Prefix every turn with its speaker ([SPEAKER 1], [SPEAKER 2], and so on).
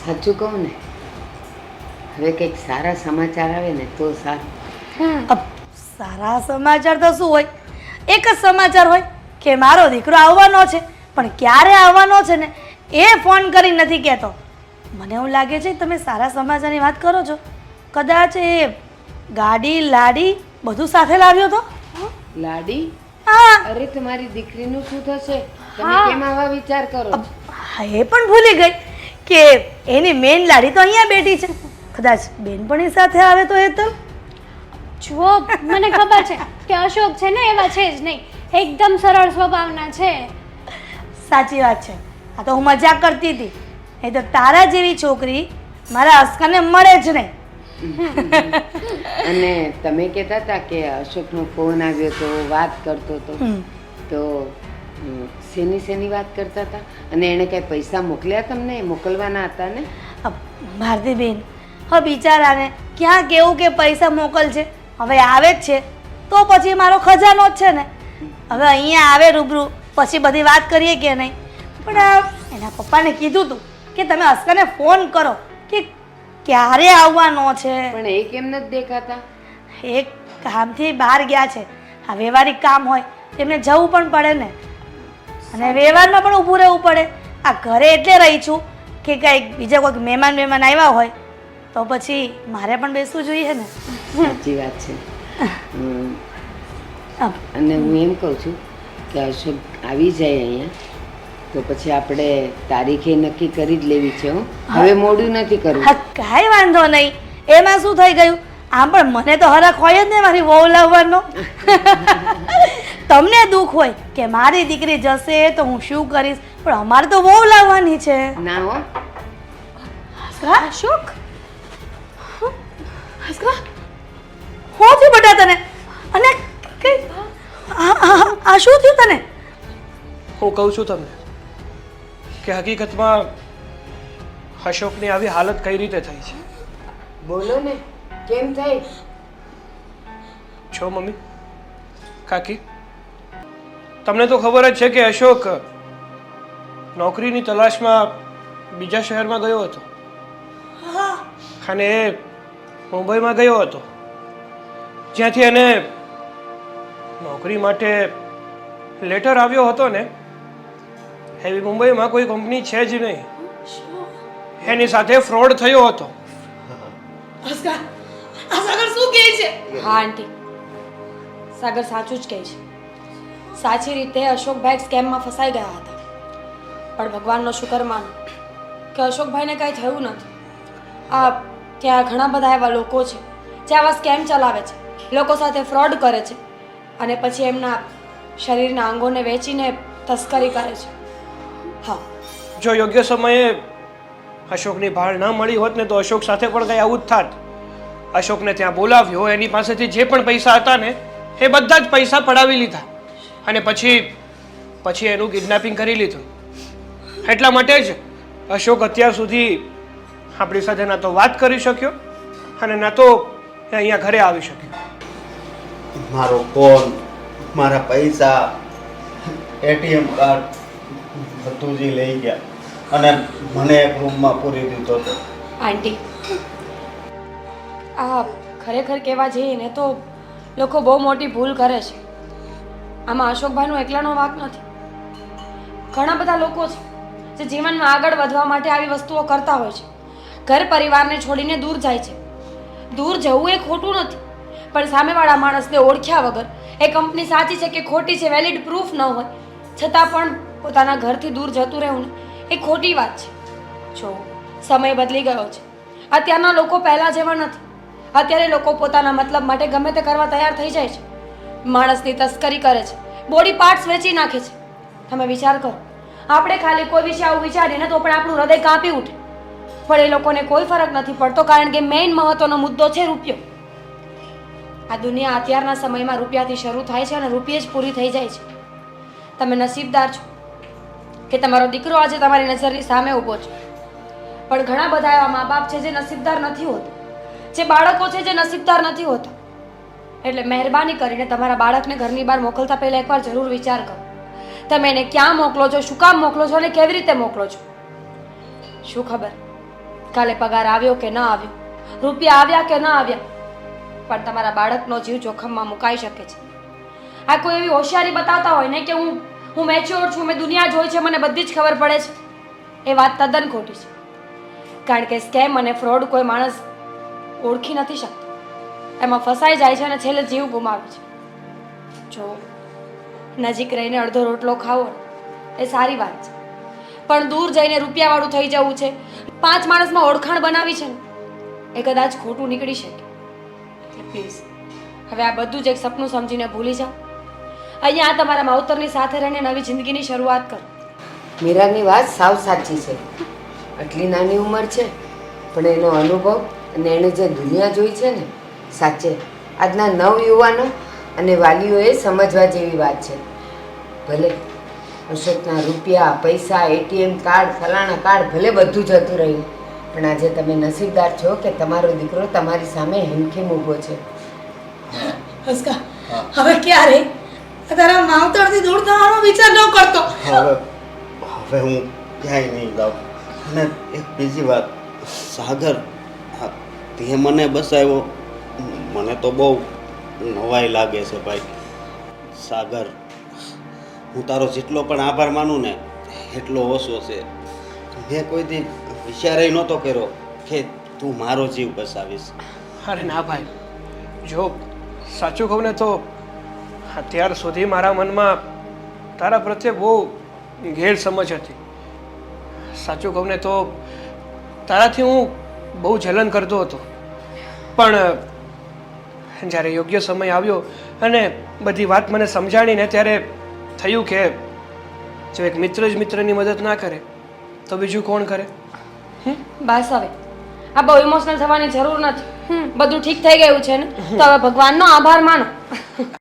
[SPEAKER 1] સાચું કહું ને હવે કંઈક સારા સમાચાર આવે ને તો સારું.
[SPEAKER 2] અબ. સારા સમાચાર તો શું હોય? એક જ સમાચાર હોય કે મારો દીકરો આવવાનો છે પણ ક્યારે આવવાનો છે ને એ ફોન કરી નથી કહેતો. મને એવું લાગે છે કે તમે સારા સમાચારની વાત કરો છો. કદાચ એ ગાડી લાડી બધું સાથે લાવ્યો તો?
[SPEAKER 1] લાડી?
[SPEAKER 2] હા.
[SPEAKER 1] અરે તમારી દીકરીનું શું થશે? તમે
[SPEAKER 3] હા.
[SPEAKER 1] કેમ આવા વિચાર કરો?
[SPEAKER 2] હા, એ પણ ભૂલી ગઈ કે એની મેન લાડી તો અહીંયા બેઠી છે. કદાચ બેનપણી સાથે આવે તો એ તો.
[SPEAKER 3] જુઓ મને ખબર છે કે અશોક છે ને એવા છે જ નહીં. એકદમ સરળ સ્વભાવના છે.
[SPEAKER 2] સાચી વાત છે. આ તો હું મજાક કરતી હતી. એ તો તારા જેવી છોકરી મારા અસ્કાને મળે જ નહીં.
[SPEAKER 1] અને તમે કહેતા હતા કે અશોકનો ફોન આવ્યો તો વાત કરતો હતો. તો શેની શેની વાત કરતા હતા? અને એણે કાંઈ પૈસા મોકલ્યા તમને? મોકલવાના હતા ને?
[SPEAKER 2] ભારતીબેન હવે બિચારાને ક્યાં કેવું કે પૈસા મોકલશે? હવે આવે જ છે. તો પછી મારો ખજાનો જ છે ને. હવે અહીંયા આવે રૂબરૂ પછી બધી વાત કરીએ કે નહીં? પણ આ એના પપ્પાને કીધું તું કે તમે અસ્કરને ફોન કરો કે ક્યારે આવવાનો છે?
[SPEAKER 1] પણ એ કેમ નથી દેખાતા?
[SPEAKER 2] એક કામથી બહાર ગયા છે. આ વ્યવહારિક કામ હોય તેમને જવું પણ પડે ને. અને વ્યવહારમાં પણ ઊભું રહેવું પડે. આ ઘરે એટલે રહી છું કે કંઈક બીજા કોઈક મહેમાન મહેમાન આવ્યા હોય તો પછી મારે પણ બેસવું જોઈએ ને?
[SPEAKER 1] સાચી વાત છે. અને હું એમ કહું છું કે અશોક આવી જાય અહીંયા તો પછી આપણે તારીખે નક્કી કરી જ લેવી છે હો. હવે મોડું નથી કરવું.
[SPEAKER 2] હા કાંઈ વાંધો નહીં. એમાં શું થઈ ગયું? આમ પણ મને તો હરખ હોય જ ને મારી વહુ લાવવાનો. તમને દુઃખ હોય કે મારી દીકરી જશે તો હું શું કરીશ? પણ અમારે તો વહુ લાવવાની છે.
[SPEAKER 1] ના હો.
[SPEAKER 2] હા
[SPEAKER 3] અશોક?
[SPEAKER 2] હસકા હું થયું બેટા તને? અને કઈ? આ- આ આ શું થયું તને?
[SPEAKER 4] હું કહું છું તમને કે હકીકતમાં અશોકની આવી હાલત કઈ રીતે થઈ છે?
[SPEAKER 1] બોલો ને કેમ થઈ?
[SPEAKER 4] છો મમ્મી કાકી તમને તો ખબર જ છે કે અશોક નોકરીની તલાશમાં બીજા શહેરમાં ગયો હતો. અને એ મુંબઈમાં ગયો હતો. જ્યાંથી એને નોકરી માટે લેટર આવ્યો હતો ને એવી મુંબઈમાં કોઈ કંપની છે જ નહીં. એની સાથે ફ્રોડ થયો હતો.
[SPEAKER 2] સાગર શું કહે છે?
[SPEAKER 5] હા આંટી. સાગર સાચું જ કહે છે. સાચી રીતે અશોકભાઈ સ્કેમમાં ફસાઈ ગયા હતા. પણ ભગવાનનો શુકર માનો કે અશોકભાઈને કાંઈ થયું નથી. આ ત્યાં ઘણા બધા એવા લોકો છે, જે આવા સ્કેમ ચલાવે છે, લોકો સાથે ફ્રોડ કરે છે અને પછી એમના શરીરના અંગોને વેચીને તસ્કરી કરે છે. હા.
[SPEAKER 4] જો યોગ્ય સમયે અશોકની ભાળ ન મળી હોત ને તો અશોક સાથે પણ કંઈ આવું જ થાત. અશોકને ત્યાં બોલાવ્યો, એની પાસેથી જે પણ પૈસા હતા ને, એ બધા જ પૈસા પડાવી લીધા. અને પછી પછી એનું કિડનેપિંગ કરી લીધું. એટલા માટે જ અશોક અત્યાર સુધી આપણી સાથે ના તો વાત કરી શક્યો અને ના તો અહીંયા ઘરે આવી શક્યો.
[SPEAKER 6] મારો ફોન મારા પૈસા એટીએમ કાર્ડ બધું જ લઈ ગયા. અને મને એક રૂમમાં પૂરી દીધો હતો.
[SPEAKER 5] આંટી આ ખરેખર કહેવા જઈએ ને તો લોકો બહુ મોટી ભૂલ કરે છે. આમાં અશોકભાઈનો એકલાનો વાંક નથી. ઘણા બધા લોકો છે, જે જીવનમાં આગળ વધવા માટે આવી વસ્તુઓ કરતા હોય છે. ઘર પરિવારને છોડીને દૂર જાય છે. દૂર જવું એ ખોટું નથી, પણ સામેવાળા માણસને ઓળખ્યા વગર એ કંપની સાચી છે કે ખોટી છે વેલિડ પ્રૂફ ન હોય, છતાં પણ પોતાના ઘરથી દૂર જતું રહેવું એ ખોટી વાત છે. જો, સમય બદલી ગયો છે. અત્યારના લોકો પહેલાં જેવા નથી. અત્યારે લોકો પોતાના મતલબ માટે ગમે તે કરવા તૈયાર થઈ જાય છે. માણસની તસ્કરી કરે છે. બોડી પાર્ટ્સ વેચી નાખે છે. તમે વિચાર કરો. આપણે ખાલી કોઈ વિશે આવું વિચારીએ ને તો પણ આપણું હૃદય કાંપી ઉઠે. પણ એ લોકોને કોઈ ફરક નથી પડતો કારણ કે મેઇન મહત્વનો મુદ્દો છે રૂપિયો. આ દુનિયા અત્યારના સમયમાં રૂપિયાથી શરૂ થાય છે અને રૂપિયે જ પૂરી થઈ જાય છે. તમે નસીબદાર છો કે તમારો દીકરો આજે તમારી નજરની સામે ઊભો છે. પણ ઘણા બધા એવા મા બાપ છે જે નસીબદાર નથી હોતા. જે બાળકો છે જે નસીબદાર નથી હોતા. એટલે મહેરબાની કરીને તમારા બાળકને ઘરની બહાર મોકલતા પહેલા એકવાર જરૂર વિચાર કરો. તમે એને ક્યાં મોકલો છો, શું કામ મોકલો છો અને કેવી રીતે મોકલો છો? શું ખબર? કાલે પગાર આવ્યો કે ન આવ્યો? રૂપિયા આવ્યા કે ન આવ્યા? પણ તમારા બાળકનો જીવ જોખમમાં મુકાઈ શકે છે. આ કોઈ એવી હોશિયારી બતાવતા હોય ને કે હું હું મેચ્યોર છું, મેં દુનિયા જોઈ છે, મને બધી જ ખબર પડે છે. એ વાત તદ્દન ખોટી છે. કારણ કે સ્કેમ અને ફ્રોડ કોઈ માણસ ઓળખી નથી શકતો. એમાં ફસાઈ જાય છે અને છેલ્લે જીવ ગુમાવે છે. જો નજીક રહીને અડધો રોટલો ખાવો એ સારી વાત છે. પણ દૂર જઈને રૂપિયાવાળું થઈ જવું છે. પાંચ માણસમાં ઓળખાણ બનાવી છે ને, એ કદાચ ખોટું નીકળી શકે. પ્લીઝ હવે આ બધું જ એક સપનું સમજીને ભૂલી જાઓ. અહીંયા તમારા માવતરની સાથે રહીને નવી જિંદગીની શરૂઆત કરો.
[SPEAKER 1] મીરાની વાત સાવ સાચી છે. આટલી નાની ઉંમર છે, પણ એનો અનુભવ અને એણે જે દુનિયા જોઈ છે ને સાચે. આજના નવ યુવાનો અને વાલીઓએ સમજવા જેવી વાત છે. ભલે અશોકના રૂપિયા પૈસા એટીએમ કાર્ડ ફલાણા કાર્ડ ભલે બધું જતું રહ્યું પણ આજે તમે નસીબદાર છો કે તમારો દીકરો તમારી સામે હિમખીમ ઊભો છે.
[SPEAKER 2] હસકા હવે ક્યારે? તારા માવતરથી દૂર થવાનો વિચાર ન કરતો.
[SPEAKER 6] હવે હવે હું ક્યાંય નહીં જાઉં. અને એક બીજી વાત સાગર હા, તે મને બસાવ્યો. મને તો બહુ નવાઈ લાગે છે ભાઈ. સાગર, હું તારો જેટલો પણ આભાર માનું ને, એટલો ઓછો છે. મેં કોઈ દી વિચારે નહોતો કર્યો કે તું મારો જીવ બસાવીશ.
[SPEAKER 4] અરે ના ભાઈ. જો, સાચું કહું ને તો અત્યાર સુધી મારા મનમાં તારા પ્રત્યે બહુ ગેરસમજ હતી. સાચું કહું ને તો તારાથી હું બહુ જલન કરતો હતો. પણ જ્યારે યોગ્ય સમય આવ્યો અને બધી વાત મને સમજાણીને ત્યારે થયું કે જો એક મિત્ર જ મિત્રની મદદ ના કરે તો બીજું કોણ કરે?
[SPEAKER 5] બસ હવે. આ બહુ ઇમોશનલ થવાની જરૂર નથી. બધું ઠીક થઈ ગયું છે ને? તો હવે ભગવાનનો આભાર માનો.